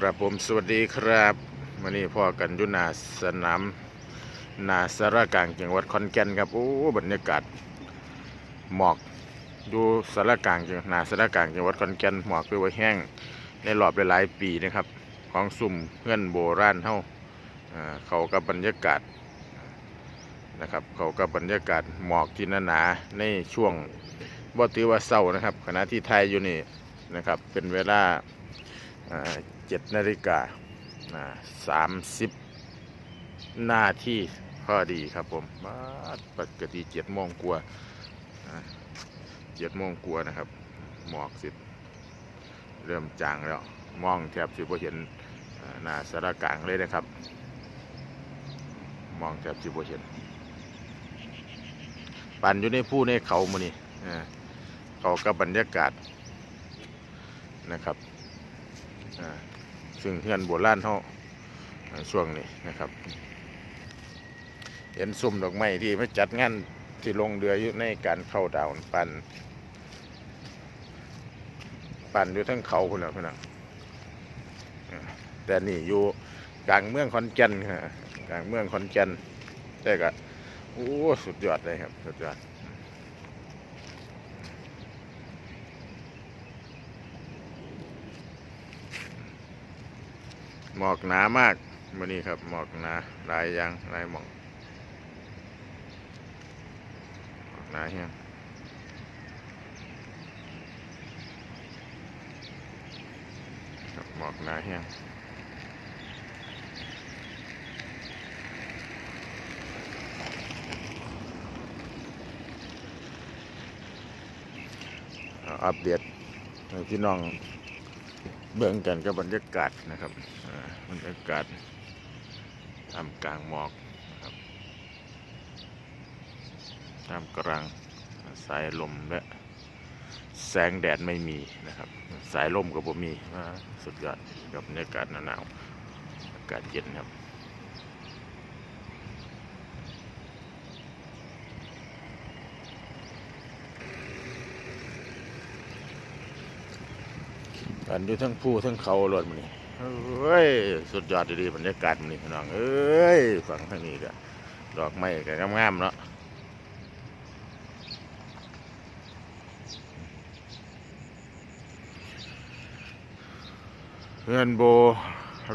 ครับผมสวัสดีครับวันนี้พ่อกันยุนาสนามนาสารกลางจังหวัดขอนแก่นครับโอ้บรรยากาศหมอกดูสารกลางจังนาสารกลางจังหวัดขอนแก่นหมอกคือว่าแห้งในรอบหลายปีนะครับ ของสุ่มเพื่อนโบราณเฮาอ่าเขากับบรรยากาศนะครับ เขากับบรรยากาศหมอกที่หนาในช่วงบ่ถือว่าเศร้านะครับ ขณะที่ไทยอยู่นี่นะครับเป็นเวลา เจ็ดนาฬิกาสามสิบนาทีพอดีครับผมมาปกติเจ็ดโมงกว่าเจ็ดโมงกว่านะครับ หมอกสิเริ่มจางแล้ว มองแทบสิบ่เห็นหน้าสารกลางเลยนะครับ มองแทบสิบ่เห็นปั่นอยู่ในผู้ในเขามือนี่เขากับบรรยากาศนะครับ ซึ่งเพื่อนโบราณเขาช่วงนี้นะครับ เห็นซุ่มดอกไม้ที่มาจัดงานที่ลงเรืออยู่ในการเข้าดาวน์ปั่นปั่นอยู่ทั้งเขาคนละพี่น้องแต่นี่อยู่กลางเมืองขอนแก่นฮะกลางเมืองขอนแก่นแต่ก็โอ้สุดยอดเลยครับ สุดยอด หมอกหนามากวันนี้ครับหมอกหนาหลายอยางหลายหมอกหมอกหนาเฮียงครับหมอกหนาเฮียงอัปเดตพี่น้อง เบื้องกันกับบรรยากาศนะครับอ่าบรรยากาศทำกลางหมอกนะครับทำกลางสายลมและแสงแดดไม่มีนะครับ สายลมก็บ่มีอ่าสุดยอดกับบรรยากาศหนาวอากาศเย็นครับ กันอยู่ทั้งผู้ทั้งเขารถมันนี่เฮ้ยสุดยอดดีๆบรรยากาศมันนี่พี่น้องเอ้ยฝั่งทางนี้ก็ดอกไม้ก็งามๆเนาะเพื่อนโบ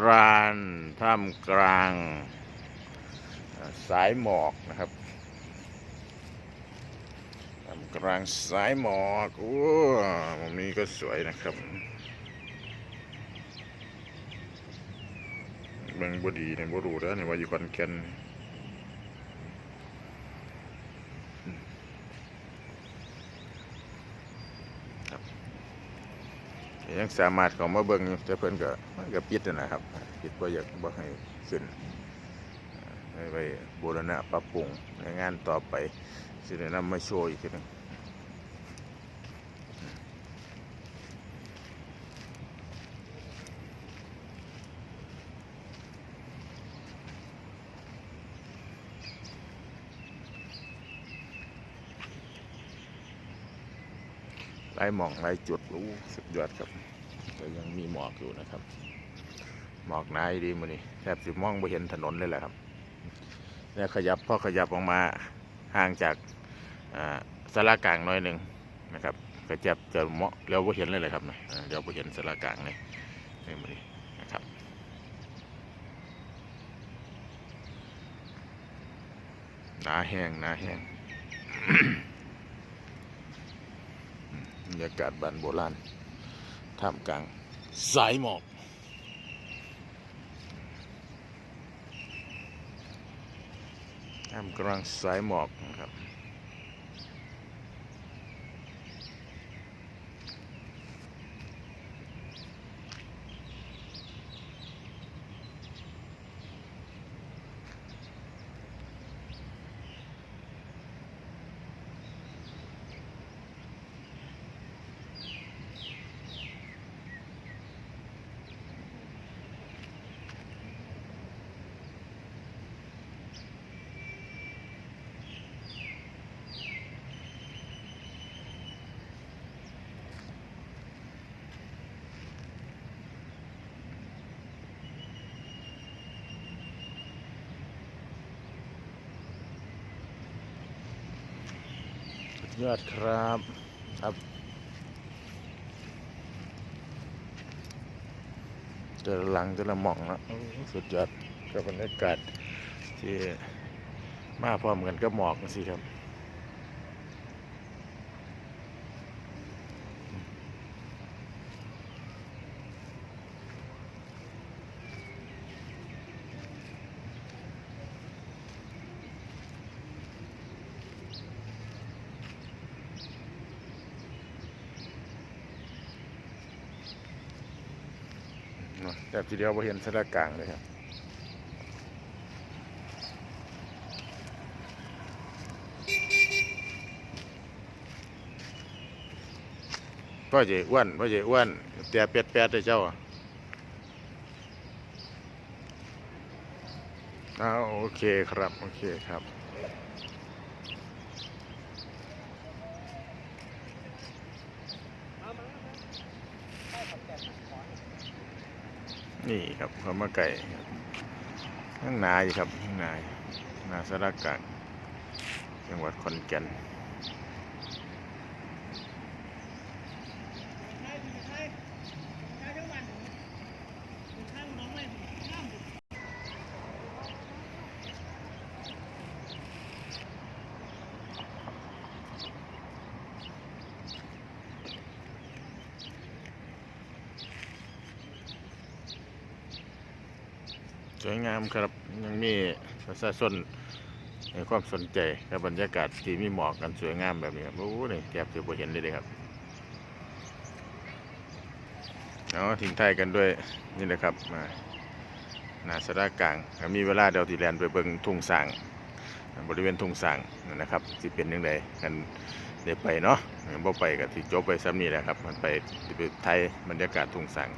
ราณท่ามกลาง สายหมอกนะครับท่ามกลางสายหมอกโอ้มุมนี้ก็สวยนะครับ เบิ่งบ่ดีเนี่ยบ่รู้แล้วนี่ว่าอยู่ขอนแก่นครับยังสามารถเข้ามาเบิ่งอยู่แต่เพิ่นก็มันก็ปิดนั่นนะครับปิดบ่อยากบ่ให้ขึ้นให้ไปบูรณะปรับปรุงในงานต่อไปสิได้นำมาโชว์อีกทีหนึง ลายหมองหลายจุดอู้สุดยอดครับแต่ยังมีหมอกอยู่นะครับ หมอกนายดีมื้อนี้แทบสิมองบ่เห็นถนนเลยแหละครับเนี่ยขยับพอขยับออกมาห่างจากสารากลางหน้อยหนึ่งนะครับก็จะจะเหมาะเลี้ยวบ่เห็นเลยเลยครับนะอ่าเลี้ยวบ่เห็นสารากลางเลยนี่มื้อนี้นะครับหนาแห้งหนาแห้ง บรรยากาศบ้านโบราณท่ามกลางสายหมอกท่ามกลางสายหมอกนะครับ ยอดครับครับเจอหลังเจอละหม่องนะสุดยอดกับบรรยากาศที่มาพร้อมกันก็หมอกสิครับ เนาะแบบ ทีเดียวพอเห็นสถานกลางเลยครับพ่อเจอ้วนพ่อเจอ้วนแต่เป็ดแปดเลยเจ้าอะอ้าโอเคครับ โอเคครับ นี่ครับข้าวมาไก่ครับข้างนาอยู่ครับข้างนายนาสารกลางจังหวัดขอนแก่นสวยงามครับยังมีประ ชาชนให้ความสนใจกับบรรยากาศที่มีหมอกกันสวยงามแบบนี้ครับโอ้นี่แทบจะบ่เห็นเลยเลยครับเอาทิ้งท้ายกันด้วยนี่แหละครับมานาสารกลางมีเวลาเดี๋ยวที่แลนไปเบิ่งทุ่งสางบริเวณทุ่งสางนั่นนะครับสิเป็นยังไงกันเดี๋ยวไปเนาะบ่ไปก็ที่จบไปซ้ำนี่แหละครับ มันไปไปไทยบรรยากาศทุ่งสาง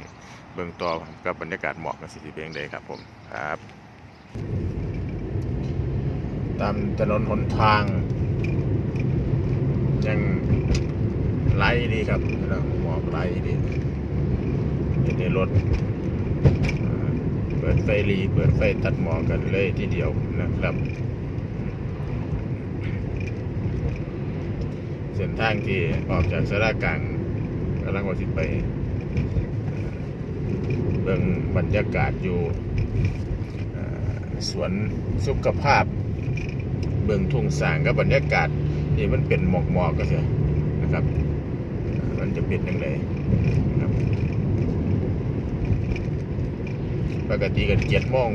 เบิ่งต่อกับบรรยากาศหมอกกันสิสิเป็นยังไงครับผมครับ ตามถนนหนทาง ยังไหลดีครับนะหมอกไหลดีอยู่ในรถเปิดไฟรีเปิดไฟตัดหมอกกันเลยทีเดียวนะครับ เส้นทางที่ออกจากสารากลางกำลังว่าสิไปเบิ่งบรรยากาศอยู่สวนสุขภาพ เบิ่งทุ่งสางกับบรรยากาศที่มันเป็นหมอกหมอกก็เสียนะครับ มันจะเป็นยังไงนะครับปกติกันเจ็ดโมง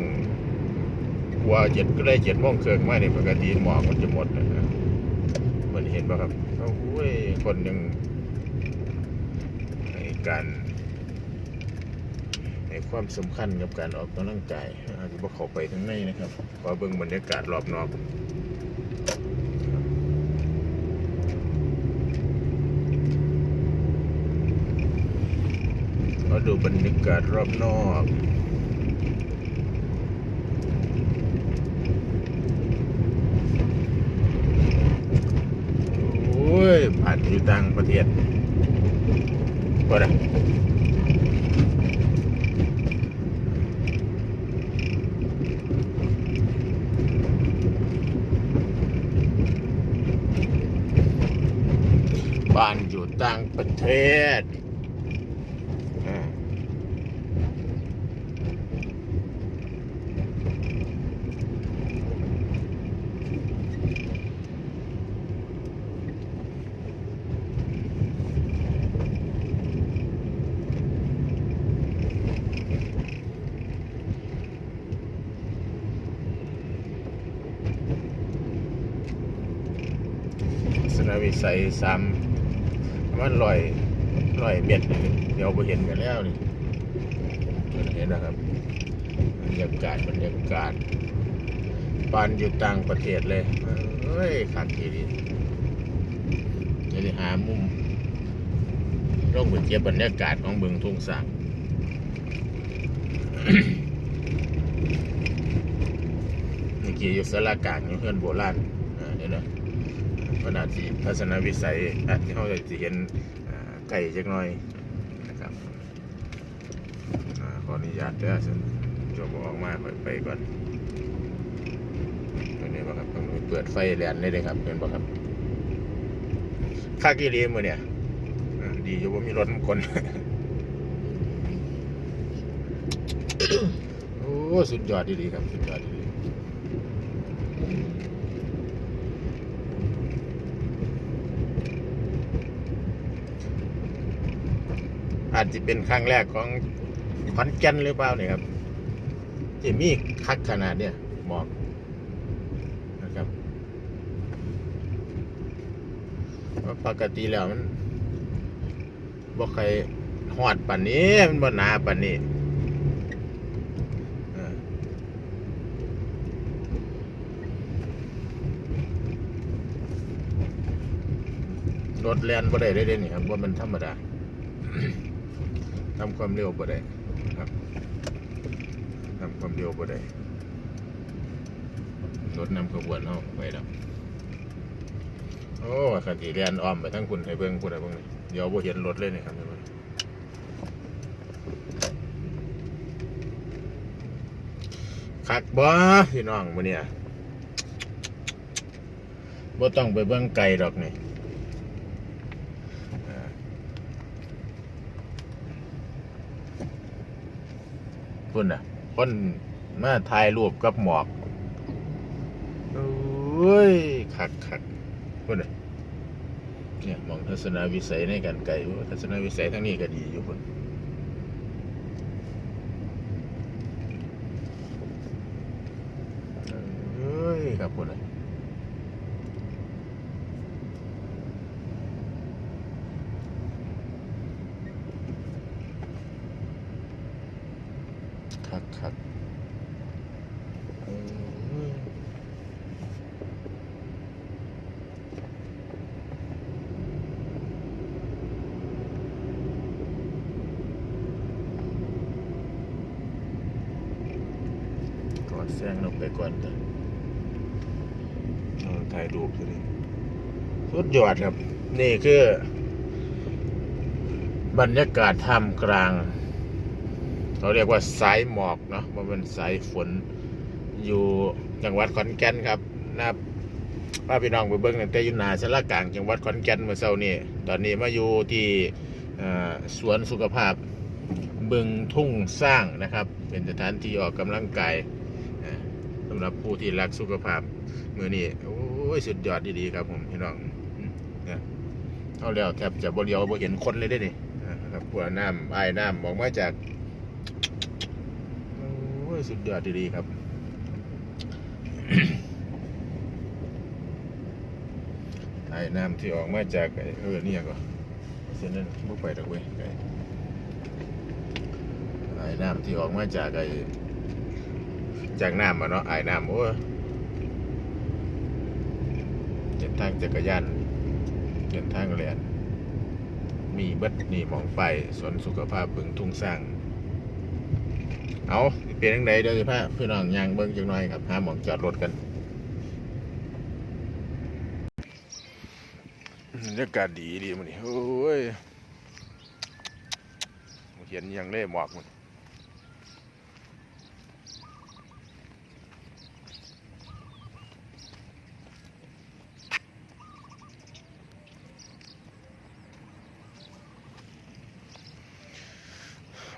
กว่าเจ็ดก็ได้เจ็ดโมงเครื่องมาเนี่ยปกติหมอกมันจะหมดนะครับมันเห็นป่ะครับโอ้ยคนยังในการให้ความสำคัญกับการออกกำลังกายอาจจะบ่เข้าไปทางในนะครับขอเบิ่งบรรยากาศรอบนอก ดูบรรยากาศรอบนอกโอ้ยผ่านอยู่ต่างประเทศก็ได้บ้านอยู่ต่างประเทศ วิสัยซ้ำมันลอยลอยเม็ดเดี๋ยวไปเห็นกันแล้วนี่เห็นนะครับบรรยากาศบรรยากาศปานอยู่ต่างประเทศเลยเอ้ยขัดทีดีจะได้หามุมร่องไปเทียบบรรยากาศของเบืองทุ่งสางเมื่อกี้อยู่สารากลางอยู่เพื่อนโบราณ ขณะที่ทัศนวิสัยอาจจะเขาจะเห็นไก่จักหน่อยนะครับขออนุญาตเด้อฉันจะบอกออกมาไปไปก่อนตรงนี้บ่ครับตรงเปิดไฟแลนได้เลยครับเห็นบ่ครับค่ากิรีมือเนี่ยดีอยู่ว่ามีรถน้ำคนโอ้สุดยอดดีๆครับ สุดยอดดีๆ อาจจะเป็นครั้งแรกของขอนแก่นหรือเปล่าเนี่ยครับที่มีคักขนาดเนี่ยหมอกนะครับเพราปกติแล้วมันบ่ใครหอดปันนี้ มันบ่หนาปันนี้รถแลนบ่ได้เลยเด้นี่ครับว่ามันธรรมดา ทำความเร็วบ่ได้ครับทำความเร็วบ่ได้รถนำขบวนเฮาไปแล้วโอ้ขันทีเรียนอ้อมไปทั้งคุณให้เบิ่งคุณให้เบิ่งนี่เดี๋ยวบ่เห็นรถเลยนี่ครับเห็นบ่คักบ่พี่น้องมื้อเนี่ยบ่ต้องไปเบิ่งไกลดอกนี่ พุ่นอะ คนมาถ่ายรูปกับหมอกโอ้ยขักขักพุ่นอะเนี่ยมองทัศนวิสัยในการไกลทัศนวิสัยทั้งนี้ก็ดีอยู่พุ่นเอ้ยครับพุ่นอะคักคักเอ้ย ก่อนแซงลงไปก่อนจ้ะเอาถ่ายรูปสิสุดยอดครับ นี่คือ บรรยากาศท่ามกลางเขาเรียกว่าสายหมอกเนาะมันเป็นสายฝนอยู่จังหวัดขอนแก่นครับนะครับป้าพี่น้องไปเบิ้งตั้งแต่อยุนาสารกลางจังหวัดขอนแก่นเมื่อเช้านี้ตอนนี้มาอยู่ที่เอ่อสวนสุขภาพบึงทุ่งสร้างนะครับ เป็นสถานที่ออกกำลังกายอ่าสำหรับผู้ที่รักสุขภาพเมื่อนี้โอ้ยสุดยอดดีๆครับ ผมพี่น้องเนี่ยเอาแล้วแทบจะบ่เดียวบ่เห็นคนเลยได้นี่ครับพวกน้ำไอ้ายน้ำออกมาจากโอ้ยสุดยอดดีๆครับไอ้น้ำที่ออกมาจากเออเนี่ยก็เส้นนั้นบุไปดอกเว้ยไอ้ไอ้น้ำที่ออกมาจากไอ้ จากน้ำอะเนาะไอ้น้ำโอ้เดินทางจักรยานเดินทางเรียนมีเบัดนี่มองไปสวนสุขภาพบึงทุ่งสร้าง เอาเปลี่ยนยังไงเดี๋ยวสิพาพี่น้องยางเบิ้งจังหน่อยครับหาหมองจอดรถกันบรรยากาศดีดีมันนี่โอ้ยเห็นยังเล่หมอกมัน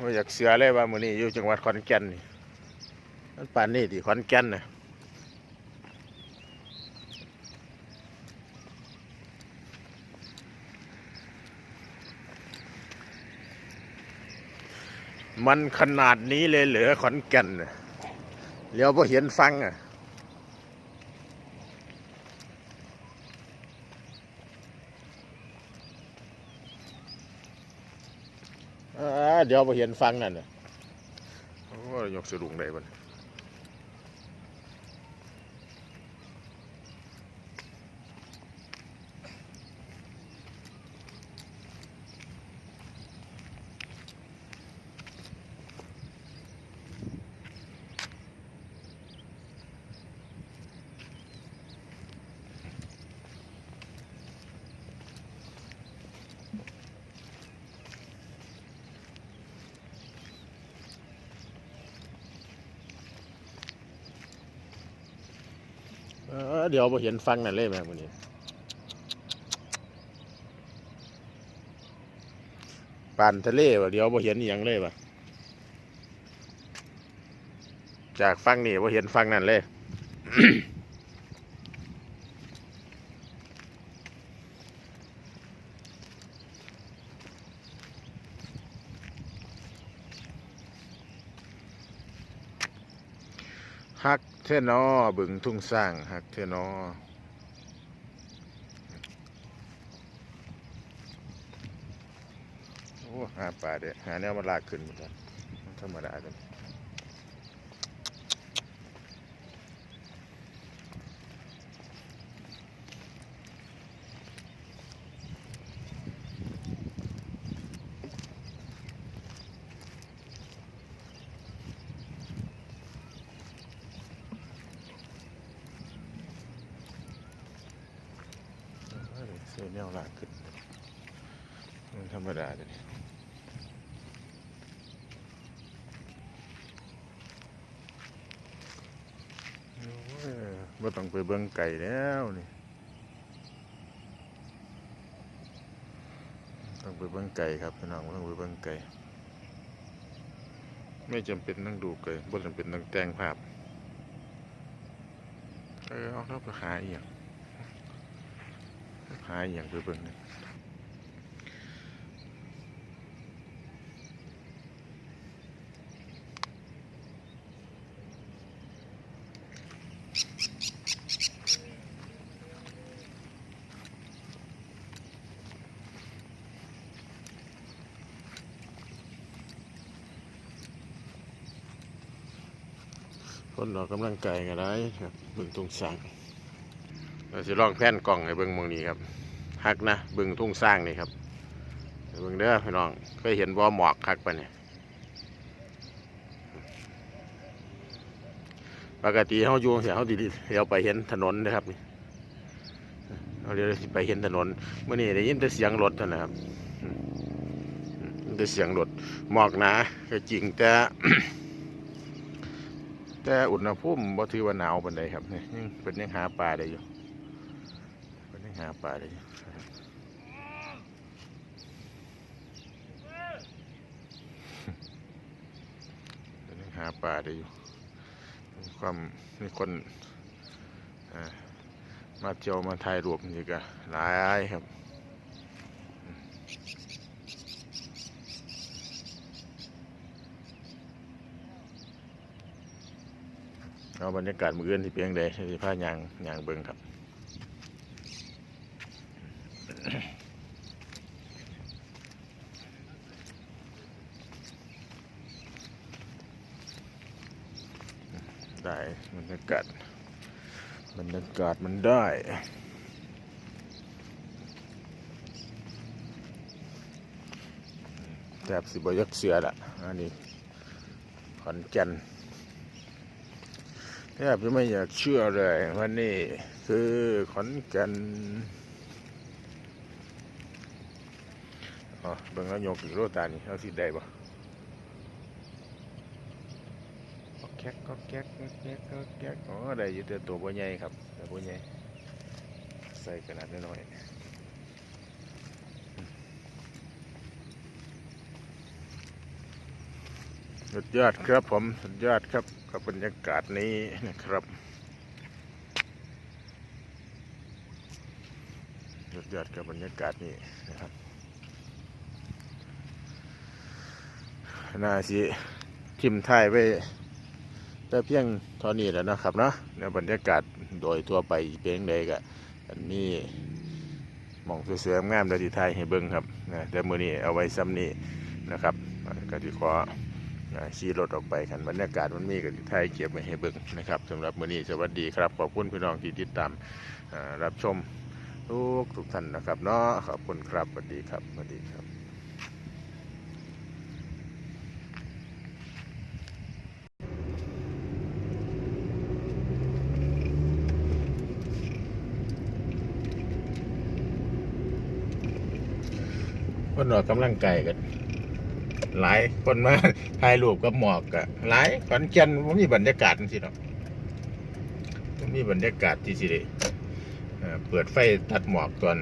มาอยากเสือเลยว่ามือนี้อยู่จังหวัดขอนแก่นนี่มันป่านนี้ที่ขอนแก่นนะมันขนาดนี้เลยเหลือขอนแก่นน่ยเลี้ยวพอเห็นฟังอะอ่า เดี๋ยวเราเห็นฟังนั่นน่ะโอ้ยยกสะดุงได้บ่ เดี๋ยวมาเห็นฟังนั่นเลยแม่คนนี้ปั่นทะเลวะเดี๋ยวมาเห็นอย่างเลยวะจากฟังนี่มาเห็นฟังนั่นเลยฮัก เทนอบึงทุ่งสร้างฮักเทนอโอ้หาปลาเด้อหาแนวมาลากขึ้นหมดแล้วมันธรรมดาเลยอ้ยเสียแนวลากขึ้นมันธรรมดาจังโอ้ยบ่ต้องไปเบิ่งไก่แล้วนี่ต้องไปเบิ่งไก่ครับพี่น้องต้องไปเบิ่งไก่ไม่จำเป็นต้องดูไก่บ่จำเป็นต้องแต่งภาพเออเอาเราไปหาอีหยัง หายอย่างไปเบิ่งหนี่อยคนออกกำลังกายก็ได้ครับเบิ่งตรงสร้างเราสิลองแผ่นกล่องให้เบิ่งมองนี้ครับ ฮักนะบิ่งทุ่งสร้างนี่ครับบิ่งเด้อพี่น้องเคยเห็นบ่หมอกคักปะเนี่ยปกติเฮาอยู่เสียเฮาดิเดี๋ยวไปเห็นถนนนะครับนี่เราเดี๋ยวไปเห็นถนนเมื่อนี้ได้ยินแต่เสียงรถนั้นครับได้ยินแต่เสียงรถหมอกหนาก็จริงแต่แต่อุณหภูมิบ่ถือว่าหนาวปานใดครับนี่ยังเป็นยังหาปลาได้อยู่ เป็นยังหาปลาเป็นยังหาปลาได้อยู่มีความมีคนมาเที่ยวมาถ่ายรูปนี่ก็หลายครับเอาบรรยากาศมืออื่นที่เพียงใดที่ผ้ายางยางเบิงครับ ได้บ รยากาศบรรยากาศมันได้แทบสิบยักเสือละอันนี้ขอนแก่นแทบจะไม่อยากเชื่อเลยว่านี่คือขอนแก่นอ๋อเบิ่งแล้วโยกอีกโรตานี่เอาสิได้ปะก็ แก๊กก็แก๊กก็แก๊กก็แก๊กอ๋อได้อยู่แต่ตัวบ่ใหญ่ครับแต่บ่ใหญ่ใส่ขนาดน้อยสุดยอดครับผมสุดยอดครับกับบรรยากาศนี้นะครับสุดยอดกับบรรยากาศนี้นะครับน่าสิทิมท้ายไว้ แต่เพียงเท่านี้แล้วนะครับเนาะในบรรยากาศโดยทั่วไปเพียงใดก็อันนี้มองสวยๆงามเดยที่ไทยให้เบิ่งครับนะแต่มือนี้เอาไว้ซ้ำนี้นะครับก็ที่ขออ่าขี่รถออกไปคันบรรยากาศมันมีกับไทยเก็บไว้ให้เบิ่งนะครับสำหรับมือนี้สวัสดีครับขอบคุณพี่น้องที่ติดตามรับชมทุกทุกท่านนะครับเนาะขอบคุณครับสวัสดีครับสวัสดีครับ คนออกกำลังกายกัน หลายคนมาถ่ายรูปกับหมอกกันหลายขอนแก่นมันมีบรรยากาศสิเนาะมันมีบรรยากาศที่สิเลยเปิดไฟทัดหมอกตอน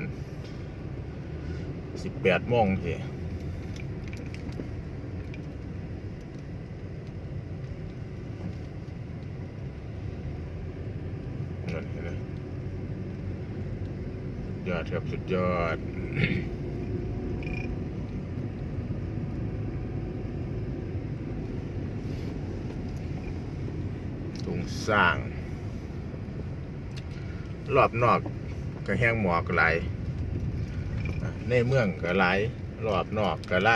สิบแปดโมงสิยอดครับสุดยอด สร้าง รอบนอกก็แห้งหมอกไหลในเมืองก็ไหลรอบนอกก็ไหล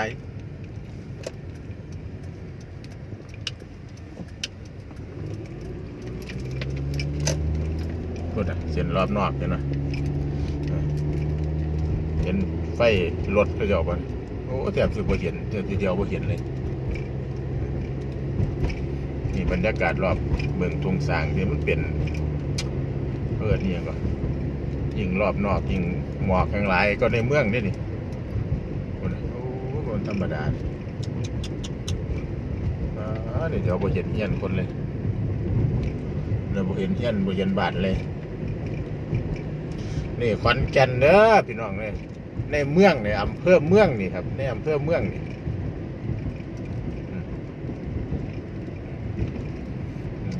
พูดอะเส้นรอบนอกเนี่ยนะอะเห็นไฟรถก็จะออกมาโอ้แทบจะบ่เห็นเจอทีเดียวบ่เห็นเลย บรรยากาศรอบเมืองทุงสางที่มันเป็นเพื่อนนี่ยก็ยิงรอบนอกยิงหมอกข้างหลายก็ในเมืองนี่นี่โอ้โหมันธรรมดาอ่านี่เดี๋ยวบ่เห็นเฮียนคนเลยเดี๋ยวบ่เห็นเฮียนบ่เห็นบาทเลย นี่ขอนแก่นเด้อพี่น้องเลยในเมืองในอำเภอเมืองนี่ครับในอำเภอเมืองนี่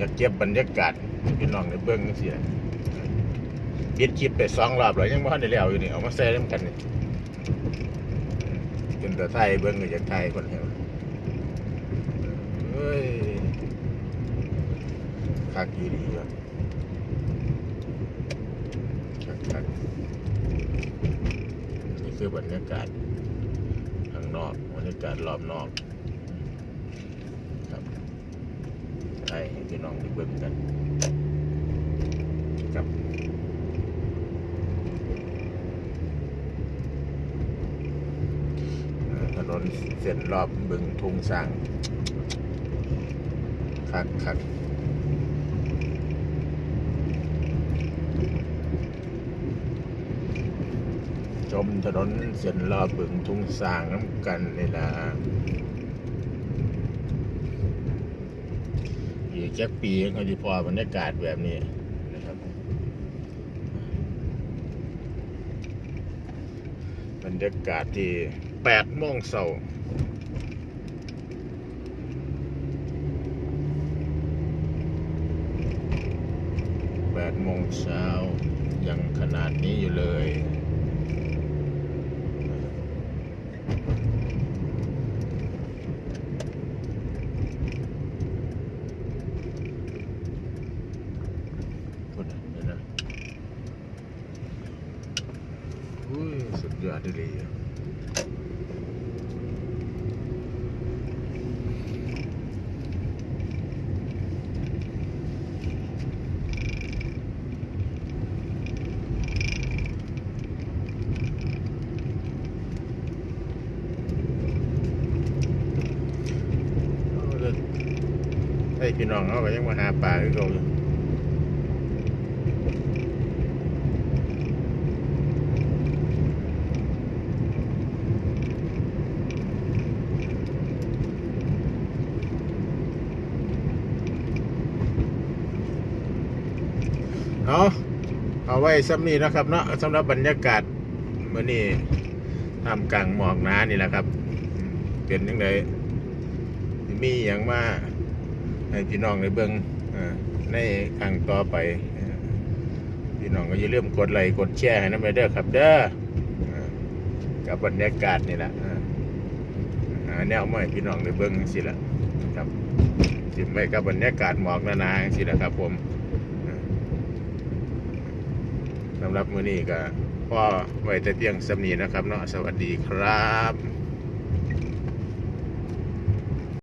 อยากเก็บบรรยากาศให้พี่น้องในเบื้องจังซี่นะปิดคลิปไปสองรอบแล้วยังบ่ทันได้แล้วอยู่นี่เอามาใส่นํกันนี่จนแต่ไทยเบิ่งก็อยากไทยคนเดียวเอ้ยคักอีหลีว่ะคักคักนี่คือบรรยากาศข้างนอกบรรยากาศรอบนอกครับ ให้พี่น้องได้เบิ่งกันกับถนนเส้นรอบบึงทุ่งสร้างคักคักชมถนนเส้นรอบบึงทุ่งสร้างน้ำกันนี่ละ กแค่ปีเขาจะพอบรรยากาศแบบนี้นะครับบรรยากาศที่แปดโมงเช้าแปดโมงเช้ายังขนาดนี้อยู่เลย คนน่ะเห็นนะอุ้ย สุดยอดเลยอะเอา เลยให้พี่น้อาเอาไว้ซ้ำนี้นะครับเนาะสำหรับบรรยากาศเมื่อนี้ทำกลางหมอกหนานี่แหละครับ เป็นยังไงมีอย่างมาให้พี่น้องในเบื้องอ่าในครั้งต่อไปพี่น้องก็อย่าลืมกดไลค์กดแชร์ให้น้ำเด้อครับเด้อกับบรรยากาศนี่แหละอ่าหาแนวมาให้พี่น้องในเบื้องสิละครับสิไปกับบรรยากาศหมอกหนาๆสิละครับผม สำหรับมื้อนี้ก็พ่อไว้แต่เพียงสำนีนะครับเนาะสวัสดีครับ